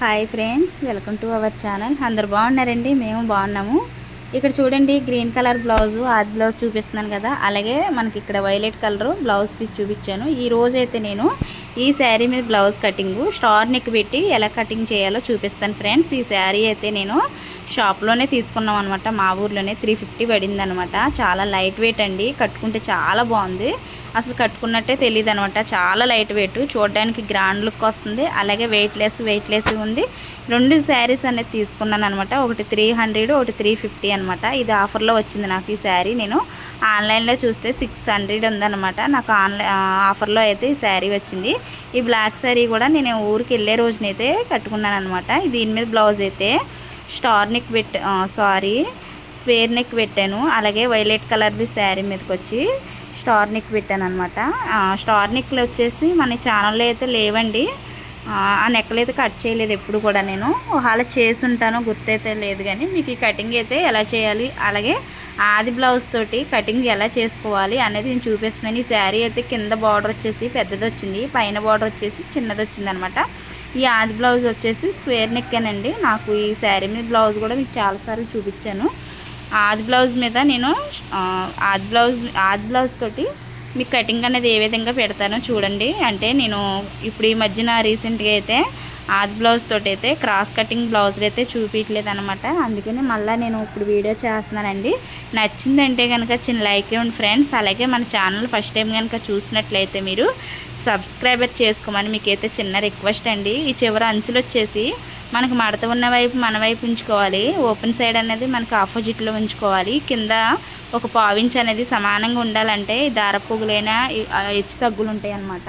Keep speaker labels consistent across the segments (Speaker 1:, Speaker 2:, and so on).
Speaker 1: Hi friends welcome to our channel అందరు బాగున్నారండి? మేము బాగున్నాము. ఇక్కడ చూడండి గ్రీన్ కలర్ బ్లౌజు ఆది బ్లౌజ్ చూపిస్తున్నాను కదా. అలాగే మనకి ఇక్కడ వైలెట్ కలర్ బ్లౌజ్ పీస్ చూపించాను. ఈ రోజు అయితే నేను ఈ శారీ మీద బ్లౌజ్ కటింగు స్టార్ నెక్ పెట్టి ఎలా కటింగ్ చేయాలో చూపిస్తాను ఫ్రెండ్స్ ఈ శారీ అయితే నేను షాప్లోనే తీసుకున్నాం అనమాట మా ఊర్లోనే త్రీ ఫిఫ్టీ పడింది అనమాట చాలా లైట్ వెయిట్ అండి. కట్టుకుంటే చాలా బాగుంది. అసలు కట్టుకున్నట్టే తెలియదు అనమాట చాలా లైట్ వెయిట్ చూడడానికి గ్రాండ్ లుక్ వస్తుంది. అలాగే వెయిట్ లెస్ వెయిట్ లెస్ ఉంది. రెండు శారీస్ అనేది తీసుకున్నాను అనమాట ఒకటి త్రీ హండ్రెడ్ ఒకటి త్రీ ఫిఫ్టీ అనమాట. ఇది ఆఫర్లో వచ్చింది నాకు ఈ శారీ నేను ఆన్లైన్లో చూస్తే సిక్స్ హండ్రెడ్ ఉందనమాట. నాకు ఆన్లైన్ ఆఫర్లో అయితే ఈ శారీ వచ్చింది. ఈ బ్లాక్ శారీ కూడా నేను ఊరికి వెళ్ళే రోజునైతే కట్టుకున్నాను అనమాట దీని మీద బ్లౌజ్ అయితే స్టార్ నెక్ పెట్ సారీ స్క్వేర్ నెక్ పెట్టాను. అలాగే వైలెట్ కలర్ది శారీ మీదకి వచ్చి స్టార్నిక్ పెట్టాను అనమాట స్టార్నిక్లు వచ్చేసి మన ఛానల్లో అయితే లేవండి. ఆ నెక్కలు అయితే కట్ చేయలేదు ఎప్పుడు కూడా నేను. ఒకవేళ చేసి ఉంటాను లేదు కానీ మీకు ఈ కటింగ్ అయితే ఎలా చేయాలి అలాగే ఆది బ్లౌజ్ తోటి కటింగ్ ఎలా చేసుకోవాలి అనేది నేను చూపిస్తున్నాను. ఈ శారీ అయితే కింద బార్డర్ వచ్చేసి పెద్దది వచ్చింది పైన బార్డర్ వచ్చేసి చిన్నది వచ్చింది అనమాట ఈ ఆది బ్లౌజ్ వచ్చేసి స్క్వేర్ నెక్కేనండి నాకు ఈ శారీ మీద బ్లౌజ్ కూడా మీకు చాలాసార్లు చూపించాను. ఆది బ్లౌజ్ మీద నేను ఆది బ్లౌజ్ ఆది బ్లౌజ్ తోటి మీకు కటింగ్ అనేది ఏ విధంగా పెడతానో చూడండి. అంటే నేను ఇప్పుడు ఈ మధ్యన రీసెంట్గా అయితే ఆది బ్లౌజ్ తోటి అయితే క్రాస్ కటింగ్ బ్లౌజులు అయితే చూపించలేదు అనమాట అందుకని మళ్ళీ నేను ఇప్పుడు వీడియో చేస్తున్నానండి. నచ్చిందంటే కనుక చిన్న లైక్ ఇవ్వండి ఫ్రెండ్స్. అలాగే మన ఛానల్ ఫస్ట్ టైం కనుక చూసినట్లయితే మీరు సబ్స్క్రైబర్ చేసుకోమని మీకైతే చిన్న రిక్వెస్ట్ అండి. ఈ చివరి అంచులు వచ్చేసి మనకు మడత ఉన్న వైపు మన వైపు ఉంచుకోవాలి. ఓపెన్ సైడ్ అనేది మనకు ఆపోజిట్లో ఉంచుకోవాలి. కింద ఒక పావించ్ అనేది సమానంగా ఉండాలంటే దార పువ్వులైనా హెచ్చు తగ్గులు ఉంటాయి అన్నమాట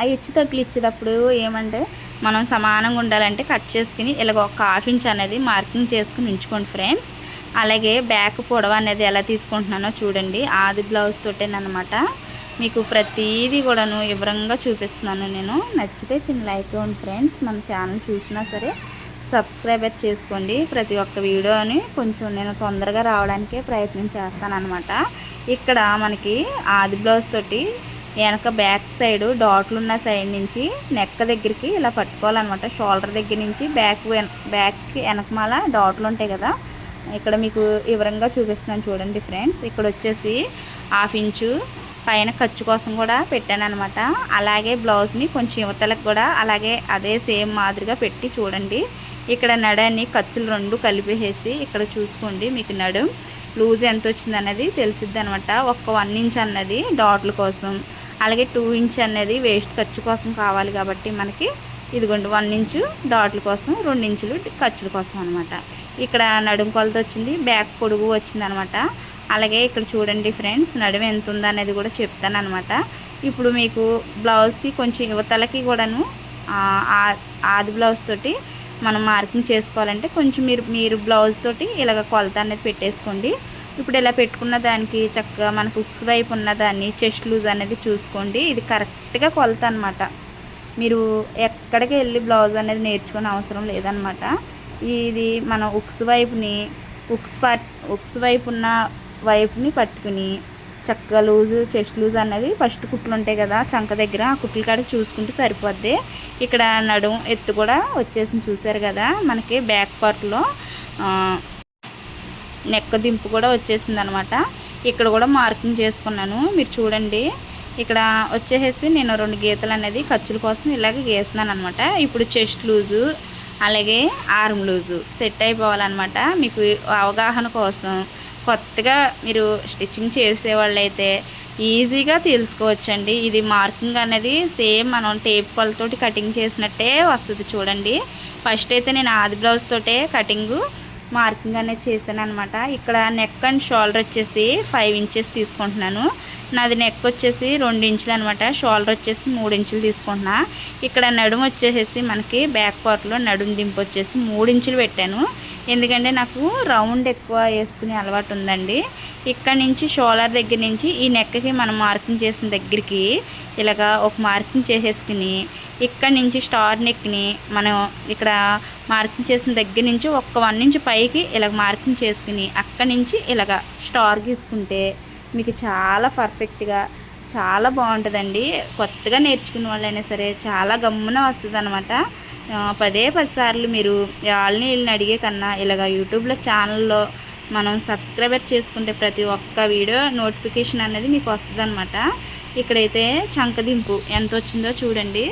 Speaker 1: ఆ హెచ్చు తగ్గులు ఇచ్చేటప్పుడు ఏమంటే మనం సమానంగా ఉండాలంటే కట్ చేసుకుని ఇలాగ ఒక హాఫ్ ఇంచ్ అనేది మార్కింగ్ చేసుకుని ఉంచుకోండి ఫ్రెండ్స్. అలాగే బ్యాక్ పొడవ అనేది ఎలా తీసుకుంటున్నానో చూడండి. ఆది బ్లౌజ్ తోటేనమాట మీకు ప్రతిదీ కూడాను వివరంగా చూపిస్తున్నాను నేను. నచ్చితే చిన్న లైక్ ఇవ్వండి ఫ్రెండ్స్. మన ఛానల్ చూసినా సరే సబ్స్క్రైబర్ చేసుకోండి. ప్రతి ఒక్క వీడియోని కొంచెం నేను తొందరగా రావడానికే ప్రయత్నం చేస్తాను అనమాట ఇక్కడ మనకి ఆది బ్లౌజ్ తోటి వెనక బ్యాక్ సైడ్ డాట్లు ఉన్న సైడ్ నుంచి నెక్క దగ్గరికి ఇలా పట్టుకోవాలన్నమాట. షోల్డర్ దగ్గర నుంచి బ్యాక్ బ్యాక్కి వెనకమాల డాట్లు ఉంటాయి కదా. ఇక్కడ మీకు వివరంగా చూపిస్తున్నాను చూడండి ఫ్రెండ్స్. ఇక్కడ వచ్చేసి హాఫ్ ఇంచు పైన ఖర్చు కోసం కూడా పెట్టాను అనమాట అలాగే బ్లౌజ్ని కొంచెం యువతలకు కూడా అలాగే అదే సేమ్ మాదిరిగా పెట్టి చూడండి. ఇక్కడ నడని ఖర్చులు రెండు కలిపేసి ఇక్కడ చూసుకోండి మీకు నడు. లూజ్ ఎంత వచ్చింది అనేది తెలిసిద్ది అనమాట ఒక్క వన్ ఇంచ్ అన్నది డాట్ల కోసం. అలాగే టూ ఇంచ్ అనేది వేస్ట్ ఖర్చు కోసం కావాలి కాబట్టి మనకి ఇదిగోండి వన్ ఇంచు డాట్ల కోసం రెండు ఇంచులు ఖర్చుల కోసం అనమాట ఇక్కడ నడుం కొలత వచ్చింది బ్యాక్ పొడుగు వచ్చింది అనమాట అలాగే ఇక్కడ చూడండి ఫ్రెండ్స్ నడుము ఎంత ఉందనేది కూడా చెప్తాను అనమాట ఇప్పుడు మీకు బ్లౌజ్కి కొంచెం యువతలకి కూడాను ఆది బ్లౌజ్ తోటి మనం మార్కింగ్ చేసుకోవాలంటే కొంచెం మీరు మీరు బ్లౌజ్ తోటి ఇలాగ కొలత అనేది పెట్టేసుకోండి. ఇప్పుడు ఇలా పెట్టుకున్న దానికి చక్కగా మనకు హుక్స్ వైపు ఉన్న దాన్ని చెస్ట్ లూజ్ అనేది చూసుకోండి. ఇది కరెక్ట్గా కొలత అనమాట మీరు ఎక్కడికి వెళ్ళి బ్లౌజ్ అనేది నేర్చుకునే అవసరం లేదనమాట ఇది మన ఉక్స్ వైపుని ఉక్స్ పార్ట్ ఉక్స్ వైపు ఉన్న వైపుని పట్టుకుని చక్కగా లూజు చెస్ట్ లూజ్ అన్నది ఫస్ట్ కుట్లు ఉంటాయి కదా చంక దగ్గర ఆ కుట్లు కాడ చూసుకుంటే సరిపోద్ది. ఇక్కడ నడుం ఎత్తు కూడా వచ్చేసింది చూసారు కదా మనకి బ్యాక్ పార్ట్లో నెక్క దింపు కూడా వచ్చేసింది అనమాట ఇక్కడ కూడా మార్కింగ్ చేసుకున్నాను మీరు చూడండి. ఇక్కడ వచ్చేసేసి నేను రెండు గీతలు అనేది ఖర్చుల కోసం ఇలాగే గీస్తున్నాను అనమాట ఇప్పుడు చెస్ట్ లూజు అలాగే ఆర్మ్ లూజు సెట్ అయిపోవాలన్నమాట మీకు అవగాహన కోసం కొత్తగా మీరు స్టిచ్చింగ్ చేసేవాళ్ళైతే ఈజీగా తెలుసుకోవచ్చండి. ఇది మార్కింగ్ అనేది సేమ్ మనం టేప్ కొలతోటి కటింగ్ చేసినట్టే వస్తుంది చూడండి. ఫస్ట్ అయితే నేను ఆది బ్లౌజ్ తోటే కటింగు మార్కింగ్ అనేది చేశాను అనమాట ఇక్కడ నెక్ అండ్ షోల్డర్ వచ్చేసి ఫైవ్ ఇంచెస్ తీసుకుంటున్నాను. నాది నెక్ వచ్చేసి రెండు ఇంచులు అనమాట షోల్డర్ వచ్చేసి మూడు ఇంచులు తీసుకుంటున్నా. ఇక్కడ నడుము వచ్చేసి మనకి బ్యాక్ పార్ట్లో నడుము దింపు వచ్చేసి మూడు ఇంచులు పెట్టాను. ఎందుకంటే నాకు రౌండ్ ఎక్కువ వేసుకునే అలవాటు ఉందండి. ఇక్కడ నుంచి షోలర్ దగ్గర నుంచి ఈ నెక్కకి మనం మార్కింగ్ చేసిన దగ్గరికి ఇలాగ ఒక మార్కింగ్ చేసేసుకుని ఇక్కడ నుంచి స్టార్ నెక్ని మనం ఇక్కడ మార్కింగ్ చేసిన దగ్గర నుంచి ఒక్క వన్ నుంచి పైకి ఇలాగ మార్కింగ్ చేసుకుని అక్కడి నుంచి ఇలాగ స్టార్ గీసుకుంటే మీకు చాలా పర్ఫెక్ట్గా చాలా బాగుంటుందండి. కొత్తగా నేర్చుకున్న వాళ్ళైనా సరే చాలా గమ్మున వస్తుంది అనమాట పదే పదిసార్లు మీరు వాళ్ళని వీళ్ళని అడిగే కన్నా ఇలాగ యూట్యూబ్లో ఛానల్లో మనం సబ్స్క్రైబర్ చేసుకుంటే ప్రతి ఒక్క వీడియో నోటిఫికేషన్ అనేది మీకు వస్తుంది ఇక్కడైతే చంకదింపు ఎంత వచ్చిందో చూడండి.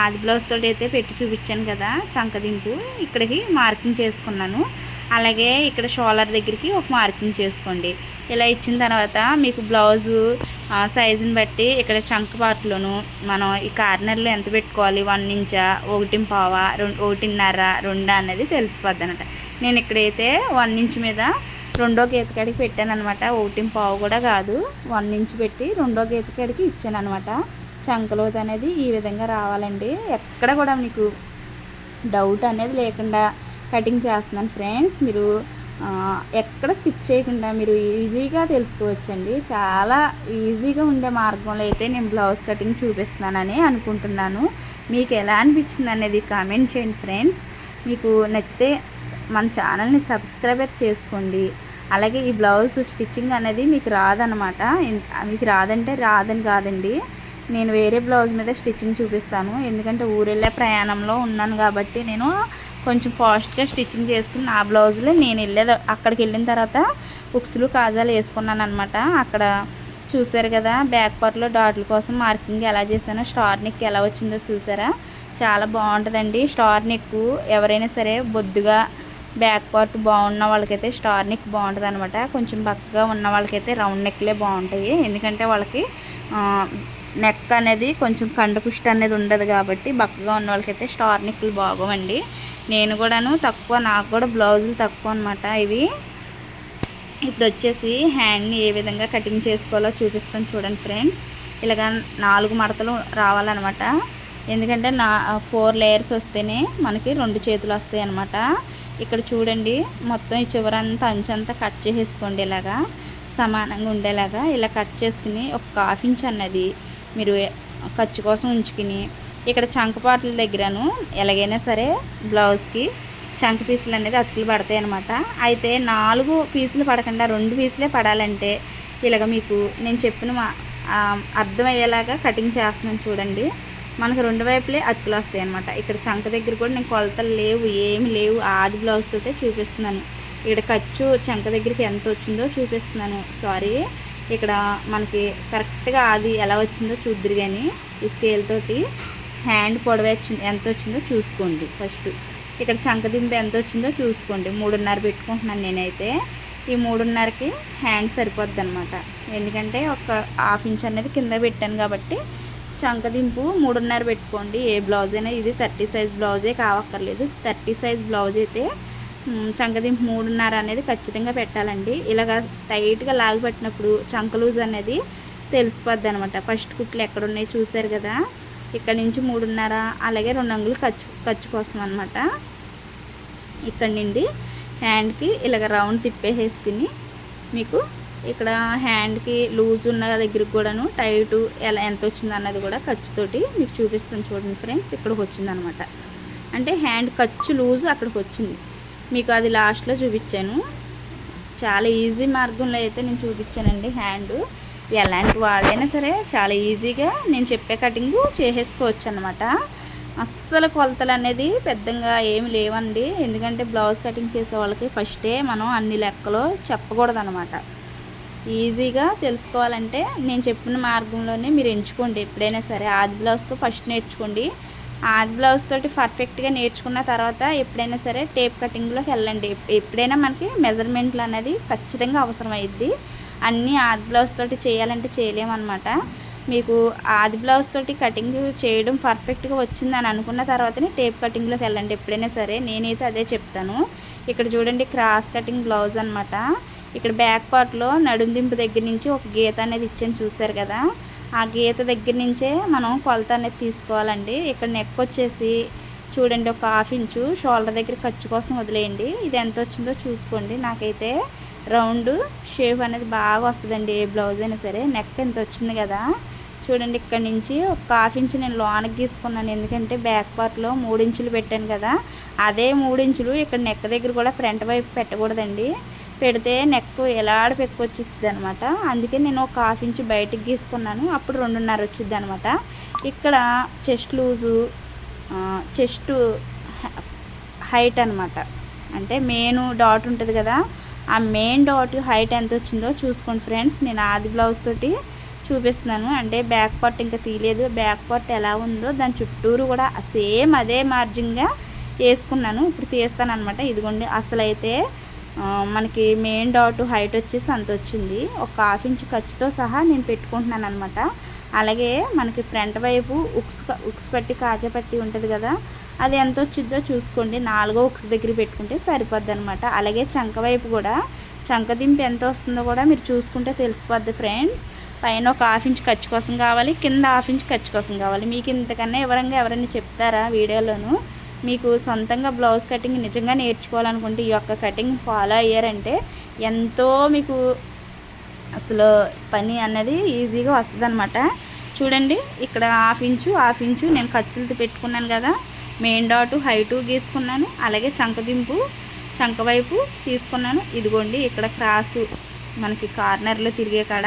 Speaker 1: ఆది బ్లౌజ్ తోటి అయితే పెట్టి చూపించాను కదా చంకదింపు. ఇక్కడికి మార్కింగ్ చేసుకున్నాను. అలాగే ఇక్కడ షోలర్ దగ్గరికి ఒక మార్కింగ్ చేసుకోండి. ఇలా ఇచ్చిన తర్వాత మీకు బ్లౌజు సైజుని బట్టి ఇక్కడ చంక పార్ట్లోను మనం ఈ కార్నర్లో ఎంత పెట్టుకోవాలి? వన్ ఇంచా ఒకటి పావా? రెండు ఒకటిన్నర? రెండా అనేది తెలిసిపోద్ది అనమాట నేను ఇక్కడైతే వన్ ఇంచ్ మీద రెండో గీతకాడికి పెట్టాను అనమాట ఒకటి పావు కూడా కాదు. వన్ ఇంచ్ పెట్టి రెండో గీతకాడికి ఇచ్చాను అనమాట చంకలోతు అనేది ఈ విధంగా రావాలండి. ఎక్కడ కూడా మీకు డౌట్ అనేది లేకుండా కటింగ్ చేస్తున్నాను ఫ్రెండ్స్ మీరు ఎక్కడ స్కిప్ చేయకుండా మీరు ఈజీగా తెలుసుకోవచ్చండి. చాలా ఈజీగా ఉండే మార్గంలో అయితే నేను బ్లౌజ్ కటింగ్ చూపిస్తున్నానని అనుకుంటున్నాను. మీకు ఎలా అనిపించింది అనేది కామెంట్ చేయండి ఫ్రెండ్స్. మీకు నచ్చితే మన ఛానల్ని సబ్స్క్రైబర్ చేసుకోండి. అలాగే ఈ బ్లౌజ్ స్టిచ్చింగ్ అనేది మీకు రాదనమాట. మీకు రాదంటే రాదని కాదండి. నేను వేరే బ్లౌజ్ మీద స్టిచ్చింగ్ చూపిస్తాను. ఎందుకంటే ఊరెళ్ళే ప్రయాణంలో ఉన్నాను కాబట్టి నేను కొంచెం ఫాస్ట్గా స్టిచ్చింగ్ చేసుకుని నా బ్లౌజులు నేను వెళ్ళేది అక్కడికి వెళ్ళిన తర్వాత ఉక్సులు కాజాలు వేసుకున్నాను అనమాట అక్కడ చూసారు కదా బ్యాక్ పార్ట్లో డాట్ల కోసం మార్కింగ్ ఎలా చేశానో స్టార్ నెక్ ఎలా వచ్చిందో చూసారా చాలా బాగుంటుందండి. స్టార్ నెక్ ఎవరైనా సరే బొద్దుగా బ్యాక్ పార్ట్ బాగున్న వాళ్ళకైతే స్టార్ నెక్ బాగుంటుంది అనమాట కొంచెం బక్కగా ఉన్న వాళ్ళకైతే రౌండ్ నెక్లే బాగుంటాయి. ఎందుకంటే వాళ్ళకి నెక్ అనేది కొంచెం కండపుష్టి అనేది ఉండదు కాబట్టి బక్కగా ఉన్న వాళ్ళకైతే స్టార్ నెక్లు బాగోవండి. నేను కూడాను తక్కువ నాకు కూడా బ్లౌజులు తక్కువ అనమాట ఇవి. ఇప్పుడు వచ్చేసి హ్యాండ్ని ఏ విధంగా కటింగ్ చేసుకోవాలో చూపిస్తాను చూడండి ఫ్రెండ్స్. ఇలాగ నాలుగు మడతలు రావాలన్నమాట. ఎందుకంటే నా ఫోర్ లేయర్స్ వస్తేనే మనకి రెండు చేతులు వస్తాయి అనమాట ఇక్కడ చూడండి మొత్తం ఈ చివరంతా అంచంతా కట్ చేసేసుకోండి ఇలాగా. సమానంగా ఉండేలాగా ఇలా కట్ చేసుకుని ఒక హాఫ్ ఇంచ్ అన్నది. మీరు ఖర్చు కోసం ఉంచుకుని ఇక్కడ చంకపాట్ల దగ్గరను ఎలాగైనా సరే బ్లౌజ్కి చంక పీసులు అనేది అతుకులు పడతాయి అనమాట అయితే నాలుగు పీసులు పడకుండా రెండు పీసులే పడాలంటే ఇలాగ మీకు నేను చెప్పిన మా- అర్థమయ్యేలాగా కటింగ్ చేస్తున్నాను చూడండి. మనకు రెండు వైపులే అతుకులు వస్తాయి అనమాట ఇక్కడ చంక దగ్గర కూడా నేను కొలతలు లేవు ఏమి లేవు. ఆది బ్లౌజ్ తోటే చూపిస్తున్నాను. ఇక్కడ ఖర్చు చంక దగ్గరికి ఎంత వచ్చిందో చూపిస్తున్నాను. సారీ ఇక్కడ మనకి కరెక్ట్గా అది ఎలా వచ్చిందో చూద్దరు కానీ ఈ స్కేల్ తోటి. హ్యాండ్ పొడవ ఎంత వచ్చిందో చూసుకోండి ఫస్ట్. ఇక్కడ చంకదింపు ఎంత వచ్చిందో చూసుకోండి. మూడున్నర పెట్టుకుంటున్నాను నేనైతే. ఈ మూడున్నరకి హ్యాండ్ సరిపోద్ది అనమాట ఎందుకంటే ఒక హాఫ్ ఇంచ్ అనేది కింద పెట్టాను కాబట్టి చంకదింపు మూడున్నర పెట్టుకోండి. ఏ బ్లౌజ్ అయినా ఇది థర్టీ సైజ్ బ్లౌజే కావక్కర్లేదు. థర్టీ సైజ్ బ్లౌజ్ అయితే చంకదింపు మూడున్నర అనేది ఖచ్చితంగా పెట్టాలండి. ఇలాగ టైట్గా లాగి పెట్టినప్పుడు చంక లూజ్ అనేది తెలిసిపోద్ది అనమాట ఫస్ట్ కుట్లు ఎక్కడున్నాయి చూసారు కదా? ఇక్కడ నుంచి మూడున్నర అలాగే రెండు అంగులు ఖర్చు ఖర్చు కోసం అనమాట ఇక్కడ నుండి హ్యాండ్కి ఇలాగ రౌండ్ తిప్పేసేసుకుని మీకు ఇక్కడ హ్యాండ్కి లూజ్ ఉన్న దగ్గరికి కూడాను టైటు ఎలా ఎంత వచ్చింది అన్నది కూడా ఖర్చుతోటి మీకు చూపిస్తాను చూడండి ఫ్రెండ్స్ ఇక్కడికి వచ్చిందనమాట అంటే హ్యాండ్ ఖర్చు లూజు అక్కడికి వచ్చింది. మీకు అది లాస్ట్లో చూపించాను. చాలా ఈజీ మార్గంలో అయితే నేను చూపించానండి హ్యాండ్. ఎలాంటి వాళ్ళైనా సరే చాలా ఈజీగా నేను చెప్పే కటింగు చేసేసుకోవచ్చు అనమాట అస్సలు కొలతలు అనేది పెద్దగా ఏమి లేవండి. ఎందుకంటే బ్లౌజ్ కటింగ్ చేసే వాళ్ళకి ఫస్టే మనం అన్ని లెక్కలు చెప్పకూడదు అనమాట ఈజీగా తెలుసుకోవాలంటే నేను చెప్పిన మార్గంలోనే మీరు ఎంచుకోండి. ఎప్పుడైనా సరే ఆది బ్లౌజ్తో ఫస్ట్ నేర్చుకోండి. ఆది బ్లౌజ్ తోటి పర్ఫెక్ట్గా నేర్చుకున్న తర్వాత ఎప్పుడైనా సరే టేప్ కటింగ్లోకి వెళ్ళండి. ఎప్పుడైనా మనకి మెజర్మెంట్లు అనేది ఖచ్చితంగా అవసరం అయ్యిద్ది అన్నీ ఆది బ్లౌజ్ తోటి చేయాలంటే చేయలేమన్నమాట. మీకు ఆది బ్లౌజ్ తోటి కటింగ్ చేయడం పర్ఫెక్ట్గా వచ్చిందని అనుకున్న తర్వాతనే టేప్ కటింగ్లోకి వెళ్ళండి. ఎప్పుడైనా సరే నేనైతే అదే చెప్తాను. ఇక్కడ చూడండి క్రాస్ కటింగ్ బ్లౌజ్ అనమాట ఇక్కడ బ్యాక్ పార్ట్లో నడుందింపు దగ్గర నుంచి ఒక గీత అనేది ఇచ్చాను చూసారు కదా. ఆ గీత దగ్గర నుంచే మనం కొలత అనేది తీసుకోవాలండి. ఇక్కడ నెక్ వచ్చేసి చూడండి ఒక హాఫ్ ఇంచు షోల్డర్ దగ్గర ఖర్చు కోసం వదిలేయండి. ఇది ఎంత వచ్చిందో చూసుకోండి. నాకైతే రౌండ్ షేప్ అనేది బాగా వస్తుందండి ఏ బ్లౌజ్ అయినా సరే. నెక్ ఎంత వచ్చింది కదా. చూడండి ఇక్కడ నుంచి ఒక హాఫ్ ఇంచ్ నేను లోనకి గీసుకున్నాను. ఎందుకంటే బ్యాక్ పార్ట్లో మూడు ఇంచులు పెట్టాను కదా. అదే మూడు ఇంచులు ఇక్కడ నెక్ దగ్గర కూడా ఫ్రంట్ వైపు పెట్టకూడదండి. పెడితే నెక్ ఎలాడ పెక్కు వచ్చేస్తుంది అనమాట అందుకే నేను ఒక హాఫ్ ఇంచ్ బయటకు గీసుకున్నాను. అప్పుడు రెండున్నర వచ్చింది అనమాట ఇక్కడ చెస్ట్ లూజు చెస్ట్ హైట్ అనమాట. అంటే మెయిన్ డాట్ ఉంటుంది కదా. ఆ మెయిన్ డాట్ హైట్ ఎంత వచ్చిందో చూసుకోండి ఫ్రెండ్స్. నేను ఆది బ్లౌజ్ తోటి చూపిస్తున్నాను. అంటే బ్యాక్ పార్ట్ ఇంకా తీయలేదు. బ్యాక్ పార్ట్ ఎలా ఉందో దాని చుట్టూరు కూడా సేమ్ అదే మార్జిన్గా వేసుకున్నాను. ఇప్పుడు తీస్తాను అనమాట ఇదిగోండి అసలు అయితే మనకి మెయిన్ డాట్ హైట్ వచ్చేసి అంత వచ్చింది. ఒక హాఫ్ ఇంచ్ ఖర్చుతో సహా నేను పెట్టుకుంటున్నాను అనమాట అలాగే మనకి ఫ్రంట్ వైపు ఉక్స్ ఉక్స్ పట్టి కాజా పట్టి ఉంటుంది కదా అది ఎంత వచ్చిందో చూసుకోండి. నాలుగో ఉక్స్ దగ్గర పెట్టుకుంటే సరిపోద్ది అనమాట అలాగే చంక వైపు కూడా చంక దింపు ఎంత వస్తుందో కూడా మీరు చూసుకుంటే తెలిసిపోద్ది ఫ్రెండ్స్. పైన ఒక హాఫ్ ఇంచ్ ఖర్చు కోసం కావాలి కింద హాఫ్ ఇంచ్ ఖర్చు కోసం కావాలి. మీకు ఇంతకన్నా ఎవరంగా ఎవరైనా చెప్తారా వీడియోలోను? మీకు సొంతంగా బ్లౌజ్ కటింగ్ నిజంగా నేర్చుకోవాలనుకుంటే ఈ యొక్క కటింగ్ ఫాలో అయ్యారంటే ఎంతో మీకు అసలు పని అన్నది ఈజీగా వస్తుంది చూడండి ఇక్కడ హాఫ్ ఇంచు హాఫ్ ఇంచు నేను ఖర్చులతో పెట్టుకున్నాను కదా. మెయిన్ డాటు హైటు గీసుకున్నాను. అలాగే చంకదింపు చంక వైపు తీసుకున్నాను. ఇదిగోండి ఇక్కడ క్రాసు మనకి కార్నర్లో తిరిగే కాడ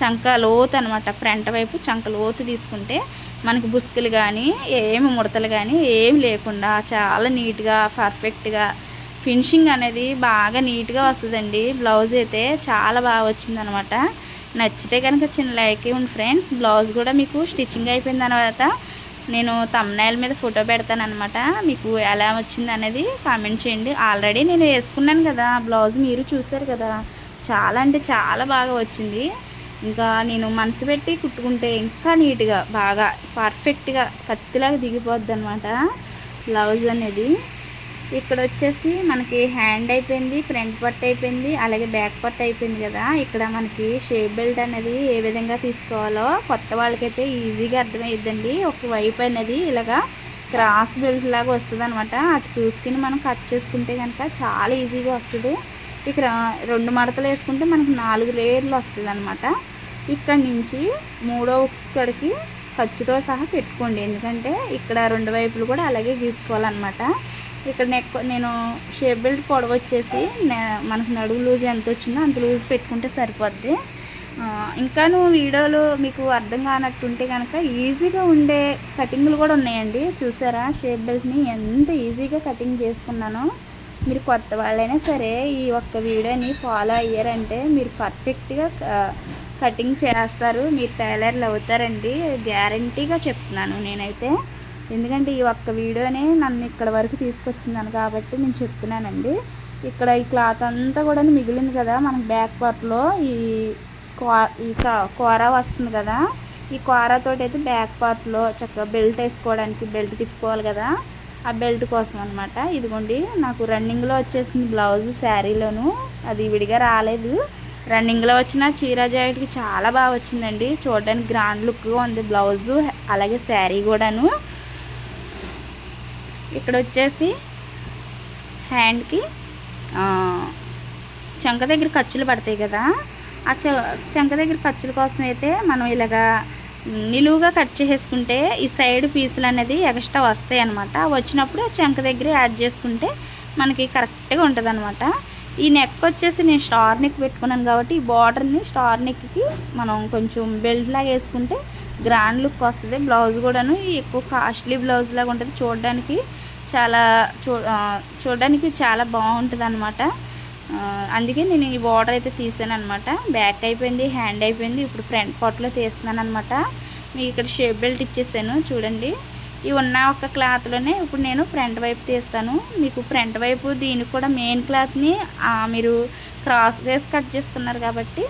Speaker 1: చంక లోతు అనమాట ఫ్రంట్ వైపు చంక లోతు తీసుకుంటే మనకి బుస్కులు కానీ ఏమి ముడతలు కానీ ఏమి లేకుండా చాలా నీట్గా పర్ఫెక్ట్గా ఫినిషింగ్ అనేది బాగా నీట్గా వస్తుందండి. బ్లౌజ్ అయితే చాలా బాగా వచ్చిందనమాట నచ్చితే కనుక చిన్న లైక్ ఇవ్వండి ఫ్రెండ్స్. బ్లౌజ్ కూడా మీకు స్టిచ్చింగ్ అయిపోయిన తర్వాత నేను తమ్నాయిల మీద ఫోటో పెడతాను అనమాట మీకు ఎలా వచ్చింది అనేది కామెంట్ చేయండి. ఆల్రెడీ నేను వేసుకున్నాను కదా బ్లౌజ్ మీరు చూస్తారు కదా. చాలా అంటే చాలా బాగా వచ్చింది. ఇంకా నేను మనసు పెట్టి కుట్టుకుంటే ఇంకా నీట్గా బాగా పర్ఫెక్ట్గా కత్తిలాగా దిగిపోద్ది అనమాట బ్లౌజ్ అనేది. ఇక్కడ వచ్చేసి మనకి హ్యాండ్ అయిపోయింది ఫ్రంట్ పట్టు అయిపోయింది అలాగే బ్యాక్ పట్టు అయిపోయింది కదా. ఇక్కడ మనకి షేప్ బెల్ట్ అనేది ఏ విధంగా తీసుకోవాలో కొత్త వాళ్ళకైతే ఈజీగా అర్థమయ్యిద్దండి. ఒక వైపు అనేది ఇలాగా క్రాస్ బెల్ట్ లాగా వస్తుంది అనమాట అటు చూసుకుని మనం కట్ చేసుకుంటే కనుక చాలా ఈజీగా వస్తుంది. ఇక్కడ రెండు మడతలు వేసుకుంటే మనకి నాలుగు లేయర్లు వస్తుంది అనమాట ఇక్కడ నుంచి మూడో ఉక్స్ ఖర్చుతో సహా పెట్టుకోండి. ఎందుకంటే ఇక్కడ రెండు వైపులు కూడా అలాగే గీసుకోవాలన్నమాట. ఇక్కడ నెక్ నేను షేప్ బెల్ట్ పొడవ వచ్చేసి మనకు నడువు లూజ్ ఎంత వచ్చిందో అంత లూజ్ పెట్టుకుంటే సరిపోద్ది. నువ్వు వీడియోలు మీకు అర్థం కానట్టుంటే కనుక ఈజీగా ఉండే కటింగ్లు కూడా ఉన్నాయండి. చూసారా? షేప్ బెల్ట్ని ఎంత ఈజీగా కటింగ్ చేసుకున్నానో. మీరు కొత్త వాళ్ళైనా సరే ఈ ఒక్క వీడియోని ఫాలో అయ్యారంటే మీరు పర్ఫెక్ట్గా కటింగ్ చేస్తారు. మీరు టైలర్లు అవుతారండి. గ్యారంటీగా చెప్తున్నాను నేనైతే. ఎందుకంటే ఈ ఒక్క వీడియోనే నన్ను ఇక్కడ వరకు తీసుకొచ్చిందని కాబట్టి నేను చెప్తున్నానండి. ఇక్కడ ఈ క్లాత్ అంతా కూడా మిగిలింది కదా మనకి బ్యాక్ పార్ట్లో ఈ ఈ కూర వస్తుంది కదా ఈ కూరతో అయితే బ్యాక్ పార్ట్లో చక్కగా బెల్ట్ వేసుకోవడానికి బెల్ట్ తిప్పుకోవాలి కదా ఆ బెల్ట్ కోసం అనమాట ఇదిగోండి నాకు రన్నింగ్లో వచ్చేసింది బ్లౌజ్ శారీలోను అది విడిగా రాలేదు. రన్నింగ్లో వచ్చిన చీర జాకెట్కి చాలా బాగా వచ్చిందండి. చూడడానికి గ్రాండ్ లుక్గా ఉంది బ్లౌజు అలాగే శారీ కూడాను. ఇక్కడ వచ్చేసి హ్యాండ్కి చంక దగ్గర ఖర్చులు పడతాయి కదా. ఆ చంక దగ్గర ఖర్చుల కోసం అయితే మనం ఇలాగా నిలువుగా కట్ చేసుకుంటే ఈ సైడ్ పీసులు అనేది ఎక్స్ట్రా వస్తాయి అనమాట వచ్చినప్పుడు చంక దగ్గర యాడ్ చేసుకుంటే మనకి కరెక్ట్గా ఉంటుంది అనమాట ఈ నెక్ వచ్చేసి నేను స్టార్ నెక్ పెట్టుకున్నాను కాబట్టి ఈ బార్డర్ని స్టార్ నెక్కి మనం కొంచెం బెల్ట్ లాగా వేసుకుంటే గ్రాండ్ లుక్ వస్తుంది. బ్లౌజ్ కూడాను ఎక్కువ కాస్ట్లీ బ్లౌజ్ లాగా ఉంటుంది. చూడడానికి చాలా చూ చూడడానికి చాలా బాగుంటుంది అనమాట అందుకే నేను ఈ బార్డర్ అయితే తీసాను అనమాట బ్యాక్ అయిపోయింది హ్యాండ్ అయిపోయింది. ఇప్పుడు ఫ్రంట్ పార్ట్లో తీస్తున్నాను అనమాట మీకు ఇక్కడ షేప్ బెల్ట్ ఇచ్చేసాను. చూడండి. ఇవి ఉన్న ఒక క్లాత్లోనే ఇప్పుడు నేను ఫ్రంట్ వైపు తీస్తాను. మీకు ఫ్రంట్ వైపు దీనికి కూడా మెయిన్ క్లాత్ని మీరు క్రాస్ వేసి కట్ చేసుకున్నారు కాబట్టి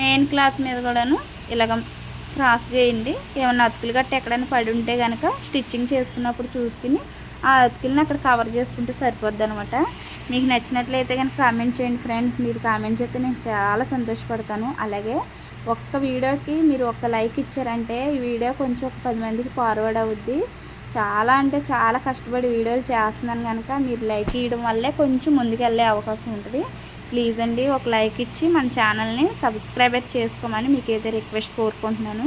Speaker 1: మెయిన్ క్లాత్ మీద కూడాను ఇలాగ క్రాస్ చేయండి. ఏమైనా అతుకులు గట్టి ఎక్కడైనా పడి ఉంటే కనుక స్టిచ్చింగ్ చేసుకున్నప్పుడు చూసుకుని ఆ అతుకులను అక్కడ కవర్ చేసుకుంటే సరిపోద్ది అనమాట మీకు నచ్చినట్లయితే కనుక కామెంట్ చేయండి ఫ్రెండ్స్. మీరు కామెంట్ చేస్తే నేను చాలా సంతోషపడతాను. అలాగే ఒక్క వీడియోకి మీరు ఒక్క లైక్ ఇచ్చారంటే ఈ వీడియో కొంచెం ఒక పది మందికి ఫార్వర్డ్ అవుద్ది. చాలా అంటే చాలా కష్టపడి వీడియోలు చేస్తున్నాను కనుక మీరు లైక్ ఇవ్వడం వల్లే కొంచెం ముందుకెళ్ళే అవకాశం ఉంటుంది. ప్లీజ్ అండి ఒక లైక్ ఇచ్చి మన ఛానల్ని సబ్స్క్రైబ్ చేసుకోమని మీకైతే రిక్వెస్ట్ కోరుకుంటున్నాను.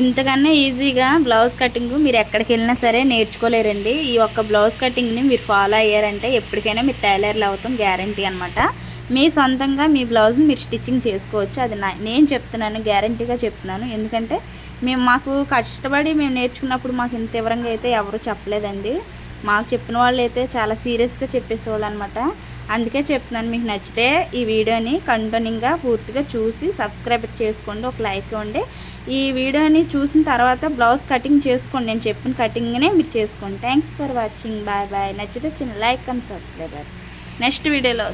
Speaker 1: ఇంతకన్నా ఈజీగా బ్లౌజ్ కటింగ్ మీరు ఎక్కడికి వెళ్ళినా సరే నేర్చుకోలేరండి. ఈ ఒక్క బ్లౌజ్ కటింగ్ని మీరు ఫాలో అయ్యారంటే ఎప్పటికైనా మీరు టైలర్లు అవుతాం గ్యారంటీ అనమాట మీ సొంతంగా మీ బ్లౌజ్ని మీరు స్టిచ్చింగ్ చేసుకోవచ్చు. అది నేను చెప్తున్నాను గ్యారంటీగా చెప్తున్నాను. ఎందుకంటే మేము మాకు కష్టపడి మేము నేర్చుకున్నప్పుడు మాకు ఇంత వివరంగా అయితే ఎవరు చెప్పలేదండి. మాకు చెప్పిన వాళ్ళు అయితే చాలా సీరియస్గా చెప్పేసేవాళ్ళు అనమాట అందుకే చెప్తున్నాను మీకు నచ్చితే ఈ వీడియోని కంటిన్యూగా పూర్తిగా చూసి సబ్స్క్రైబ్ చేసుకోండి ఒక లైక్ ఇవ్వండి. ఈ వీడియోని చూసిన తర్వాత బ్లౌజ్ కటింగ్ చేసుకోండి నేను చెప్పిన కటింగ్నే మీరు చేసుకోండి. Thanks for watching bye bye నచ్చితే చిన్న లైక్ అండ్ సబ్స్క్రైబర్ నెక్స్ట్ వీడియోలో